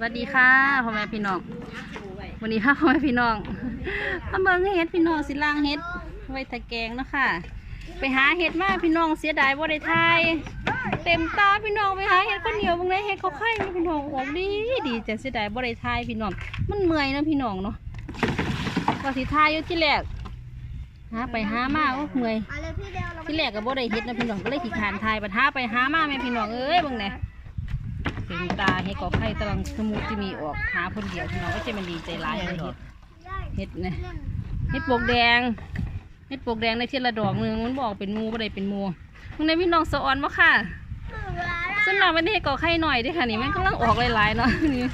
สวัสดีค่ะพ่อแม่พี่น้อง วันนี้พาพ่อแม่พี่น้องมาเบิ่งเฮ็ดพี่น้องสิล่างเฮ็ดไว้ตะแกงเนาะค่ะ ไปหาเฮ็ดมาพี่น้องเสียดายบ่ได้ทายเต็มตาพี่น้องไปหาเฮ็ดคนเดียวบิ่งได้เฮ็ดเขาไข่พี่น้องออกดีดีแต่เสียดายบ่ได้ทายพี่น้อง มันเมื่อยนะพี่น้องเนาะก็สิทายอยู่ที่แรกหาไปหามาโอ้เมื่อยเอาเลยพี่เดียวเราที่แรกก็บ่ได้เฮ็ดนะพี่น้องก็เลยขี้คานทายปัญหาไปหามาแม่พี่น้องเอ้ยบิ่งแห น่เห็นตาเฮ็ดกอไข่ตะลังสมุที่มีออกหาคนเดียวพี่น้องก็จะมันดีใจร้ายเลยเฮ็ดเฮ็ดนะเฮ็ดปวกแดงเฮ็ดปวกแดงในเทียละดอกหนึงมันบอกเป็นหมูบ่ได้เป็นหมูมึงได้พี่น้องสะออนบ่ค่ะส่วนมากมันได้เฮ็ดกอไข่หน่อยเด้อค่ะนี่มันกำลังออกหลายๆเนาะนี่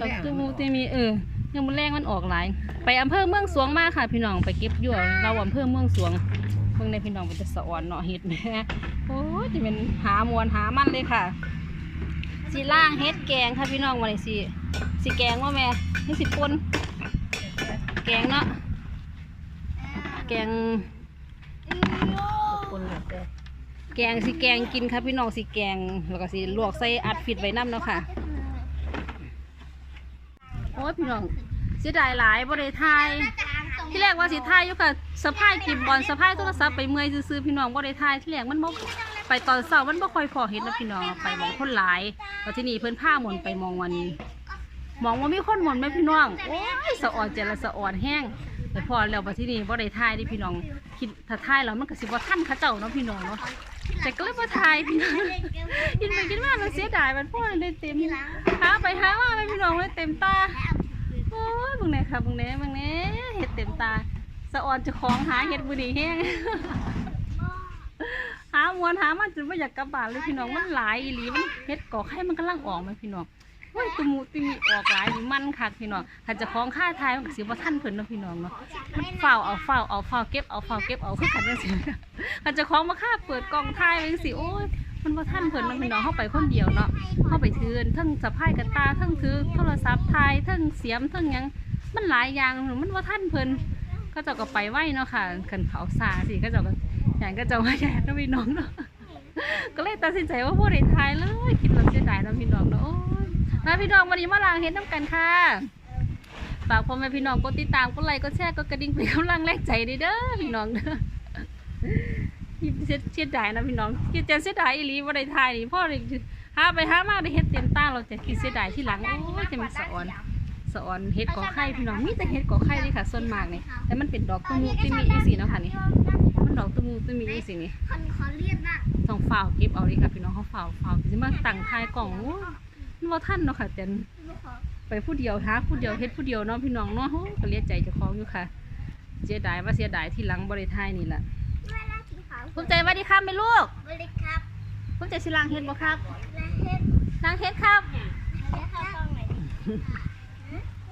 ดอกสมุที่มีเออยังมันแรงมันออกหลาย ไปอำเภอเมืองสวงมาค่ะ พี่น้องไปเก็บอยู่เราอำเภอเมืองสวงเพิ่งได้พี่น้องเป็นจะสะอ่อนเนาะเฮ็ดแหม่โอ้ยจะเป็นหามวนหามันเลยค่ะ สีล่างเฮ็ดแกงค่ะพี่น้องวันนี้สิสิแกงว่าแม่นี่สิปนแกงเนาะแกงแกงสิแกงกินค่ะพี่น้องสิแกงแล้วก็สิลวกใส่อัดฟิตไว้น้ำเนาะค่ะโอ้พี่น้องเสียดายหลายบ่ไทยที่แรกว่าสิถ่ายอยู่ค่ะสะพายกิบบอลสะพายโทรศัพท์ไปเมื่อยซื้อๆพี่น้องบ่ได้ถ่ายที่แรกมันบ่ ไปตอนเช้ามันบ่ค่อยพอเห็นนะพี่น้องไปมองคนหลายแล้วที่นี่เพิ่นพาหมนไปมองวันมองว่ามีคนหมนไหมพี่น้องโอ้ยสะอ่อนใจละสะอ่อนแห้งแต่พอแล้วว่าที่นี่บ่ได้ถ่ายดิพี่น้องคิดถ้าถ่ายแล้วมันก็สิบ่ทันเขาเจ้าเนาะพี่น้องเนาะแต่ก็เลยบ่ถ่ายพี่น้องกินไปกินมามันเสียดายมันพ่อได้เต็มหาไปหามาเลยพี่น้องเลยเต็มตาโอ้ยมึงไหนค่ะมึงไหนมึงไหนเห็ดเต็มตาสะออนจะคล้องหาเห็ดบุดีแห้งามวนหามันจนไม่อยากกลับบ้านเลยพี่น้องมันหลายอีหลีมันเห็ดก่อไข่มันกำลังออกไหมพี่น้องเฮ้ยตุมูตุมีออกหลายนี่มันคักพี่น้องถ้าเจะคล้าของค่าทายมันก็สิบ่ทันเพิ่นเนาะพี่น้องเนาะมันเฝ้าเอาเฝ้าเอาเฝ้าเก็บเอาเฝ้าเก็บเอาคือกันจังซี่ถ้าเจะคล้าของมาค่าเปิดกล่องทายไปจังซี่โอ้ยมันบ่ทันเพิ่นเนาะพี่น้องเฮาไปคนเดียวเนาะเฮาไปถือทั้งสะพายกันตาทั้งถือโทรศัพท์ทายทั้งเสียมทั้งหยังมันหลายอย่างมันว่าท่านเพิ่นก็เจ้าก็ไปไหวเนาะค่ะขันเขาซาสิก็เจ้าก็ อย่างก็จ้าว่าแย่นะพี่น้องเนาะก็เลยตัดสินใจว่าพวกเด็ทายเลยคิดว่าเสียดายนะพี่น้องเนาะโอ้าพี่น้องวันนี้มาลางเห็นน้ำกันค่ะฝากพ่อแม่พี่น้องกดติดตามกดไลค์กดแชร์กดกระดิ่งเป็นกำลังแรงใจเด้อเด้อพี่น้องเด้อเสียเสียดายนะพี่น้องคิดจะเสียดายอีหลีว่าได้ทายนี่พ่อเลยหาไปหามาได้เฮ็ดเต็มตาเราจะคิดเสียดายที่หลังโอ้ยจะมาสะออนสะออนเฮ็ดกอไข่พี่น้องมีแต่เฮ็ดกอไข่เลยค่ะส่วนมากนี่แต่มันเป็นดอกตุ้มูตุ้มีอีสีเนาะค่ะนี่ ดอกตุ้มูตุ้มีอีสีนี่ขอขอเรียกนะต้องฝ้าวเก็บเอาดิค่ะพี่น้องเขาฝ้าวฝ้าวสิมาตั้งทายกล่องโอ้ยมันบ่ทันเนาะค่ะแต่ไปผู้เดียวหาผู้เดียวเฮ็ดผู้เดียวเนาะพี่น้องเนาะโอ้ก็เลียใจเจ้าของอยู่ค่ะ เสียดายว่าเสียดายที่หลังบ่ได้ทายนี่แหละเวลาสีขาวภูมิใจว่าดีครับแม่ลูกสวัสดีครับภูมิใจสิล้างเฮ็ดบ่ครับและเฮ็ดล้างเฮ็ดครับ และข้าวต้มไหน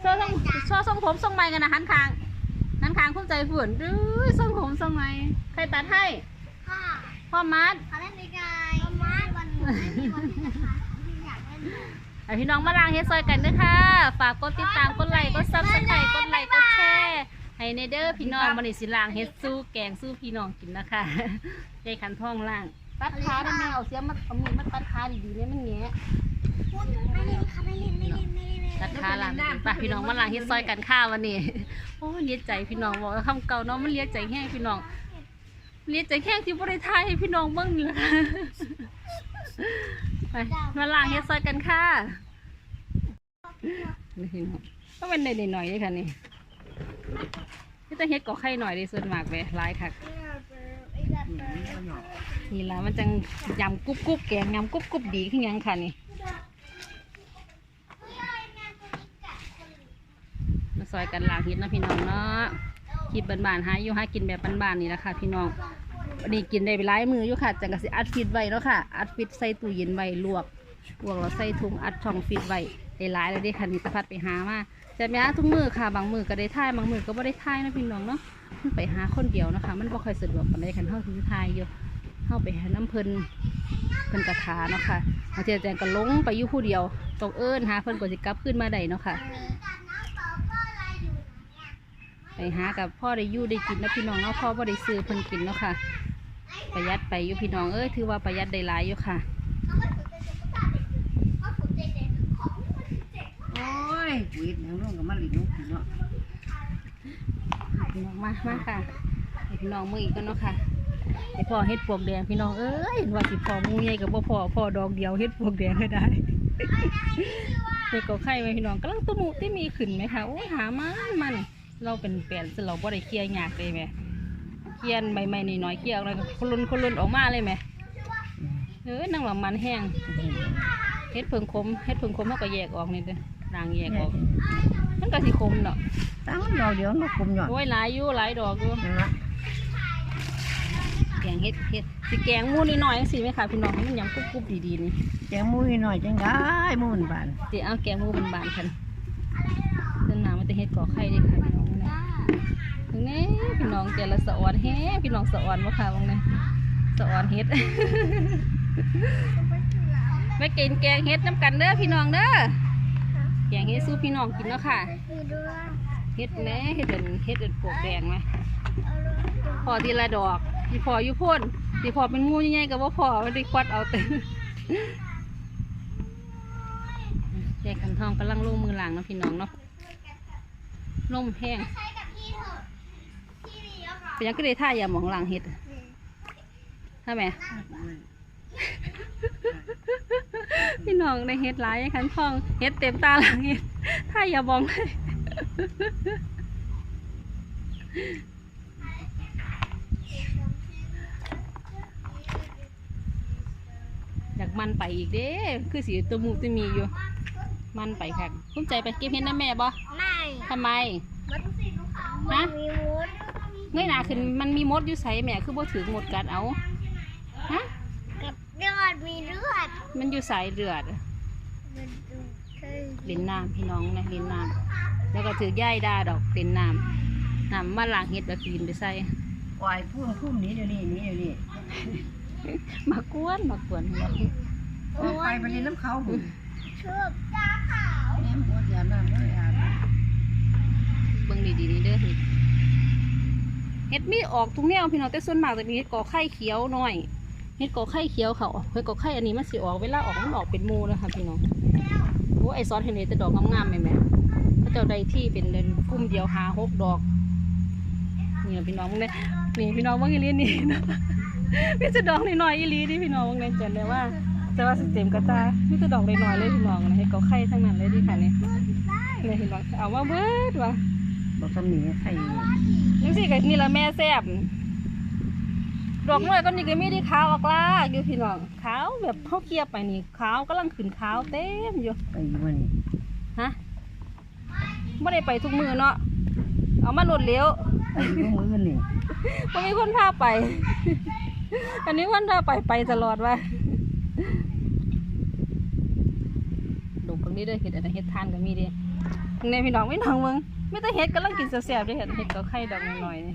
โซ่ทรงโซ่ทรงผมทรงใหม่กันนะหันคาง หันคางภูมิใจฝืนดื้อทรงผมทรงใหม่ใครตัดให้ค่ะพ่อมัดเขาเล่นในกายมาวันนี้ไม่มีวันที่จะขายที่อยากเล่นด้วยให้พี่น้องมาล้างเฮ็ดซอยกันเด้วยค่ะ ฝากกดติดตามกดไลค์กดซับสไครต์กดไลค์กดแชร์ให้ในเด้อพี่น้องมันนี่สิล้างเฮ็ดสู้แกงสู้พี่น้องกินนะคะใจขันท่องล่างตัดขาได้ไหมเอาเสียมมาเอามือมาตัดขาดีๆเนี่ยมันแงะพูดไม่เล่นค่ะไม่เล่นไม่เล่นไม่เล่น ตัดขาล่างไปพี่น้องมาล้างเฮ็ดซอยกันข้าววันนี้โอ้เลียใจพี่น้องบอกว่าคำเก่าเนาะมันเลียใจแห้งพี่น้องเลียใจแห้งที่บริทายให้พี่น้องเบิ่งนี่แหละไปมาล้างเฮ็ดซอยกันค่ะนี่พี่น้องก็เป็นได้หน่อยๆเลยค่ะนี่นี่ต้องเฮ็ดก่อไข่หน่อยเด้ส่วนมากไปหลายคักนี่ละมันจังยำกรุบกรุบแกงยำกรุบกรุบดีขึ้นยังค่ะนี่มาซ อยกันล้างเฮ็ดนะพี่น้องเนาะคิดบ้านๆหาอยู่หากินแบบบ้านๆนี่แหละค่ะ พี่น้องวันนี้กินได้ไปหลายมืออยู่ค่ะ จังก็สิอัดฟิตไว้เนาะค่ะ อัดฟิตใส่ตู้เย็นไว้ลวกลวกเราใส่ถุงอัดช่องฟิตไว้ได้หลายเลยด้ค่ะนี่ตะพัดไปหามาจะไม่หาทุกมือค่ะ บางมือก็ได้ท่ายบางมือก็บ่ได้ท่ายนะพี่น้องเนาะมันไปหาคนเดียวนะคะ มันบ่ค่อยสะดวกปานใดคันเฮาถือท่ายอยู่เฮาไปหาน้ำเพิ่นเพิ่นกระถาเนาะค่ะบางทีอาจารย์ก็ลงไปอยู่ผู้เดียวต้องเอิ้นหาเพิ่นก็สิกลับขึ้นมาได้เนาะค่ะ ไปหากับพ่อได้อยู่ได้กินนะพี่น้องเนาะพ่อบ่ได้ซื้อเพิ่นกินเนาะค่ะ ประหยัดไปอยู่พี่น้องเอ้ยถือว่าประหยัดได้หลายอยู่ค่ะเขาไม่สนใจเด็กก็ตามเด็กเขาสนใจเด็กของไม่สนใจกูเฮ็ดหยังน้องก็มาลิ้นน้องกินเนาะพี่น้องมามาค่ะให้พี่น้องมืออีกกันเนาะค่ะไอพ่อเฮ็ดปวกแดงพี่น้องเอ้ยว่าสิพ่อหมูใหญ่กับบ่พ่อพ่อดอกเดียวเฮ็ดปวกแดงก็ได้เฮ็ดก็ไข่ไว้พี่น้องกำลังตะมุที่มีขึ้นไหมคะโอ้ยหามันมัน เราเป็นแปลนซะเราบ่ได้เคลียร์ยากเลยแหม่เคลียร์ใหม่ๆน้อยๆเคลียร์อะไรคนลุนคนลุนออกมาเลยแหม่เอ้ยนางหลัมันแห้งเฮ็ดเพิงคมเฮ็ดเพิงคมเขาก็แยกออกนี่เด้อรางแยกออก มันก็สิคมเนาะตั้งดอกเดียวมันกลมหย่อนโอ้ยหลายอยู่หลายดอกอยู่นั่นละแกงเฮ็ดเฮ็ดสิแกงหมูนิดหน่อยจังซี่ไหมคะพี่น้องให้มันยำกรุบๆดีๆนี่แกงมุ้ยหน่อยจังได้มุ้นบานเดี๋ยวเอาแกงหมูบานๆกันเดินหนามันจะเฮ็ดก่อไข่เด้ค่ะ พี่น้องนะถึงนี้พี่น้องแต่ละสะออนแฮพี่น้องสะออนบ่ค่ะบางนี้สะออนเฮ็ดไปกินแกงเฮ็ดน้ำกันเด้อพี่น้องเด้อแกงเฮ็ดสู้พี่น้องกินเนาะค่ะเฮ็ดแหม่เฮ็ดเป็นเฮ็ดเป็นปวกแดงไหมพอทีละดอกทีพออยู่พ่นทีพอเป็นงูใหญ่ๆกับว่าพอไม่ได้ควัดเอาเต็มแจกกันทองกำลังลงมือหลังนะพี่น้องเนาะลมแห้ง เป็นหยังก็ได้ท่ายาหมองหลังเห็ดใช่ไหม พี่น้องในเห็ดหลายคันทองเห็ดเต็มตาหลังเห็ดท่ายาบองเลย อยากมันไปอีกเด้คือสีตัวหมูตัวมีอยู่ มันไปค่ะคุ้มใจไปเก็บเห็ดนะแม่บ่ไม่ทำไม มันสีขาวฮะมันมีวุ้น เงยหน้าขึ้นมันมีมดอยู่ใส่แม่คือบ่ถือมดกัดเอาฮะกับเลือดมีเลือดมันอยู่สายเลือดมันดูเคยเล่นน้ำพี่น้องนะเล่นน้ำแล้วก็ถือย่ายดาดอกเล่นน้ำน้ำมาล้างเห็ดแล้วกินไปใส่ปล่อยพุ่มพุ่มนี้เดี๋ยวนี้นี้เดี๋ยวนี้มากวนมากวนพี่น้องโอ้ไปไปเล่นน้ำเขาบุญชอบตาขาว แม่หัวเดียวนั่นไม่อาบน้ เบิ่งดีๆนี่เด้อเห็ดเห็ดมีออกทุกแนวพี่น้องแต่ส่วนมากจะมีเห็ดกอไข่เขียวหน้อยเห็ดกอไข่เขียวเขาเห็ดกอไข่อันนี้มันสิออกเวลาออกมันออกเป็นมูนะคะพี่น้องโอ้ไอซอสเห็นเลยแต่ดอกงามๆแม่แม่เขาเจ้าใดที่เป็นเดินกลุ่มเดียวหาหกดอกนี่พี่น้องมึงเลยนี่พี่น้องว่าอีหลีนี่นะมีแต่ดอกน้อยๆอีหลีนี่พี่น้องมึงเลยจันเลยว่าแต่ว่าสเต็มกระตามีแต่ดอกน้อยๆเลยพี่น้องนะให้เขาไข่ทั้งนั้นเลยดิค่ะนี่เลยพี่น้องเอามาเบิดวะบอกสำนีไข่ นี่สิกับนี่ละแม่แซ่บดอกน้อยก็นี่ก็มีที่ขาวออกลากอยู่พี่น้องขาวแบบเขาเคี่ยวไปนี่ขาวกำลังขึ้นขาวเต็มอยู่ไปอยู่วันนี้ฮะไม่ได้ไปทุกมือเนาะเอามาหลดเลี้ยวไปอยู่มือกันนี่ก็มีคนพาไป อันนี้คนพาไปไปตลอดว่าดูตรงนี้เด้อเห็ดอะไรเห็ดทานก็มีเด้ในพี่น้องไม่น้องมึง ไม่ต้องเห็ดก็ลังกินแซ่บๆเด้อเห็ดเห็ดก็ไข่ดอกหน่อยๆนี่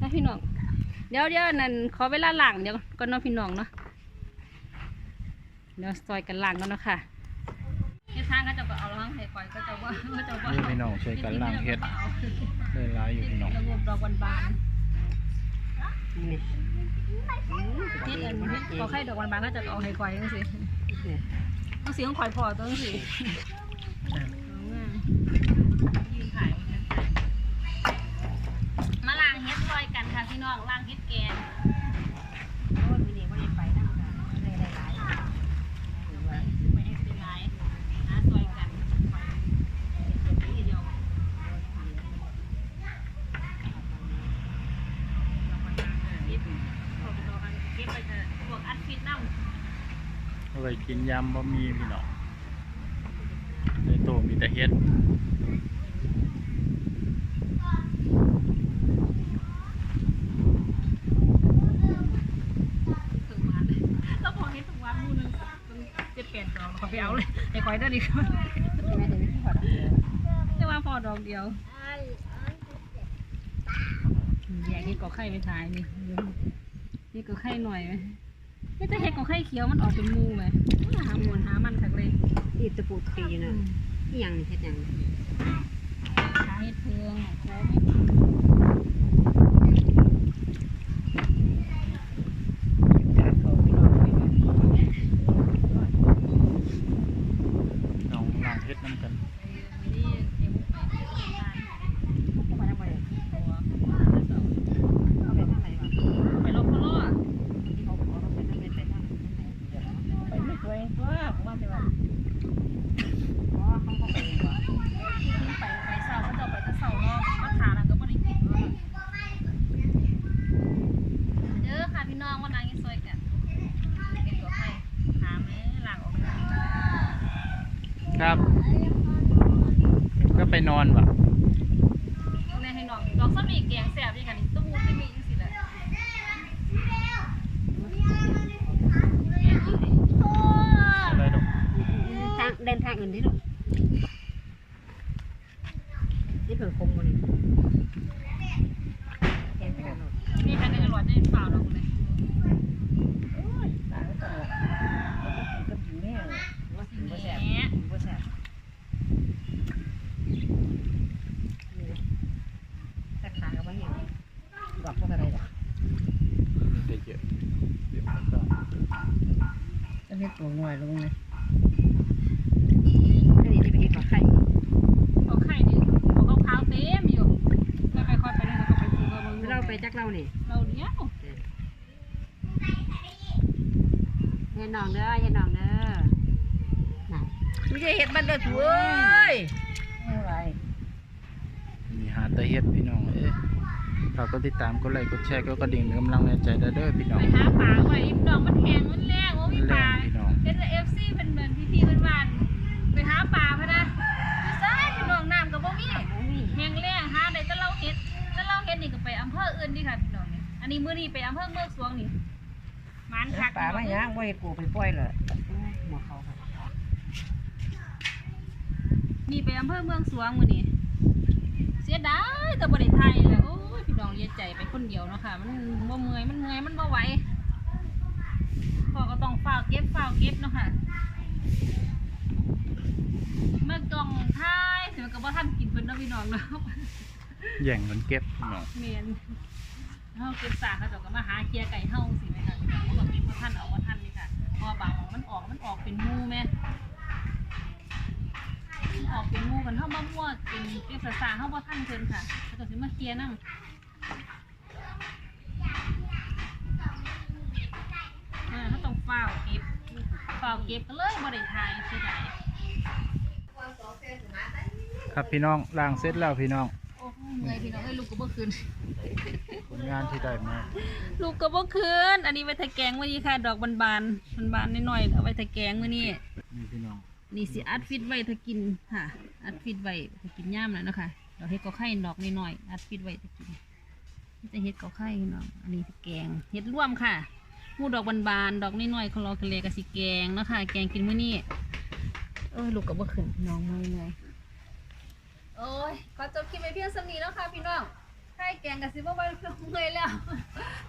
นะพี่น้อง เดี๋ยวเดี๋ยวนั่นขอเวลาล้างเดี๋ยวก่อนเนาะพี่น้องเนาะ เดี๋ยวซอยกันล้างก่อนเนาะค่ะเฮ็ดทานก็จะก็เอาแล้วให้ปล่อยก็จะว่าก็จะว่านี่พี่น้องช่วยกันล้างเฮ็ดเดินร้ายอยู่พี่น้องระงบดอกบานบานนี่ๆเฮ็ดอันเฮ็ดขอไข่ดอกบานบานๆก็จะเอาให้ปล่อยจังซี่ต้องสีของข่อยพอตัวจังซี่เอาง่ายยืนขายมาล้างเฮ็ดซอยกันค่ะพี่น้องล้างเฮ็ดแกงโอ้ยมื้อนี้บ่ได้ไปนำกันได้หลายๆถือว่าซื้อไปให้เป็นหลายหาซอยกันไปเฮ็ดเดียว เก็บของดอกกันเก็บไปจะพวกอัดฟิตน้ำ เอาไป กินยำบะหมี่พี่น้องในโตมีแต่เฮ็ดถึงวันเลยแล้วพอเฮ็ดถึงวันมูนึงเจ็ดแปดดอกเขาไปเอาเลยไอ้ควายได้ดีกว่าจะว่าพอดอกเดียวแยกเห็ดกอไข่ไปถ่ายนี่นี่กอไข่หน่อยไหม นี่จะเห็ดกอไข่เขียวมันออกเป็นมูไหมหาหมวนหามันคักเลยอีตะปูตีนะอีหยังเฮ็ดหยังหาเห็ดเพืองโค้ง เขาพี่น้องไป น้องล้างเฮ็ด น้ำกัน นี่เอ็มไปเอ็มทาน เข้ามาได้บ่ได้ ตัว เข้าไปทางไหนวะ ไปรถพะโล้อะ ที่เขาบอกว่าเป็นเป็นไปทางไหนไปไม่สวยตัวมาแต่ว่าอ๋อเขาก็ไปเองว่ะ ไปไปเสาร์เขาจะไปแตะเสาร์เนาะมาทานแล้วก็บ่ได้กินเนาะเด้อค่ะพี่น้องวันนั้นยังซอยกันเก็บตัวให้หาแม่หลังออกไป ครับ ก็ไป นอนว่ะแม่ให้น้องดอกซ้ำอีกแกงแซ่บยังกันนี่ตุ้มที่มีจังซี่แหละอะไรดอก ทางเดินทางอื่นที่หรอนี่เพิ่งคมมันแกงไปกันหมด นี่คันนึงอร่อยได้เปล่าดอกเลย ตาก็ตลกก็ถึงแม่ว่าถึงบ่แซ่บถึงบ่แซ่บแต่ขาก็บ่เห็นดอกพวกอะไรดอก มีแต่เยอะเดี๋ยวมันก็ ต้องเฮ็ดตัวน้อยลงนะก็นี่ไปเฮ็ดกับไข่เอาไข่นี่เอาขาวๆเต็มอยู่ไม่ไปค่อยไปนั่นก็ไปซื้อมาเราไปจักเรานี่เราเนี้ยเฮ็ดน้องเด้อเฮ็ดน้องเด้อน่ะไม่ใช่เฮ็ดมันเด้อถุยอะไรมีหาแต่เฮ็ดพี่น้องเอ้ยฝากกดติดตามกดไลค์กดแชร์กดกระดิ่งเป็นกำลังแรงใจเด้อเด้อพี่น้องไปหาปลาไว้อีดอกมันแห้งมันแรง โอ้มีปแรลางพี่น้อง เป็นเอฟซีเป็นเหมือนพี่ๆเป็นวานไปหาปลาพะนะไม่ใช่พี่น้องน้ำกับบ่มีบ่มีแห้งแรงหาได้แต่เราเฮ็ดแต่เราเฮ็ดนี่ก็ไปอำเภออื่นดิค่ะพี่น้องนี่อันนี้มื้อนี้ไปอำเภอเมืองสวงนี่มันคักปลามาย่างบ่เฮ็ดกูไปปล่อยเลยหมอเขาครับนี่ไปอำเภอเมืองสวงมื้อนี้เสียดายแต่บ่ได้ถ่ายแล้วโอ้ยพี่น้องเลียใจไปคนเดียวเนาะค่ะมันบ่เมื่อยมันเมื่อยมันบ่ไหว พ่อก็ต้องฝ้าวเก็บฝ้าวเก็บเนาะค่ะเมื่อกล่องท้ายแต่มันก็บ่ทันกินเพิ่นเนาะพี่น้องเนาะแย่งมันเก็บพี่น้องเมียนเฮาเก็บสากเขาเจ้าก็มาหาเคลียร์ไก่เฮาสิแม่ค่ะเขาก็เก็บบ่ทันเอาบ่ทันนี่ค่ะเพราะว่าบางหม้องมันออกมันออกเป็นหมู่แม่มันออกเป็นหมู่กันเฮามามั่วเป็นเก็บสากๆเฮาบ่ทันเพิ่นค่ะเขาก็สิมาเคลียร์นำอ่าเขาต้อง ฝ้าวเก็บฝ้าวเก็บก็เลยบ่ได้ทายเสียดายครับพี่น้องล้างเสร็จแล้วพี่น้องโอ้ยเมื่อยพี่น้องเอ้ยลูกก็บ่คืน ผลงานที่ได้มาลูกก็บ่คืนอันนี้ไว้ถ้าแกงมื้อนี้ค่ะ ดอกบานๆบานบานๆน้อยๆเอาไว้ถ้าแกงมื้อนี้นี่พี่น้องนี่สิอัดฟิตไว้ถ้ากินค่ะ อัดฟิตไว้ถ้ากินย่ามแล้วเนาะคะดอกเฮ็ดก็ไข่ดอกน้อยๆอัดฟิตไว้ถ้ากินนี่จะเฮ็ดก็ไข่เนาะอันนี้สิแกงเฮ็ดร่วมค่ะ หมูดอกบานๆดอกน้อยๆของเรากันเลยก็สิแกงเนาะค่ะ แกงกินมื้อนี้เอ้ยลูกก็บ่ขึ้นน้องเมื่อยๆโอ้ยก็จบคลิปไปเพียงสำนี้แล้วค่ะพี่น้องใช่แกงกับซิบว่าเมื่อยแล้ว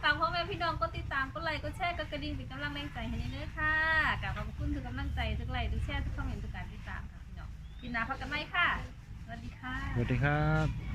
ฝากพ่อแม่พี่น้องก็ติดตามก็ไลค์ก็แชร์ก็กระดิ่งเป็นกำลังแรงใจให้เด้อค่ะกลับขอบคุณทุกกำลังใจทุกไลค์ทุกแชร์ทุกคอมเมนต์ทุกการติดตามค่ะพี่น้องกินน้ำพักกันไหมค่ะสวัสดีค่ะสวัสดีครับ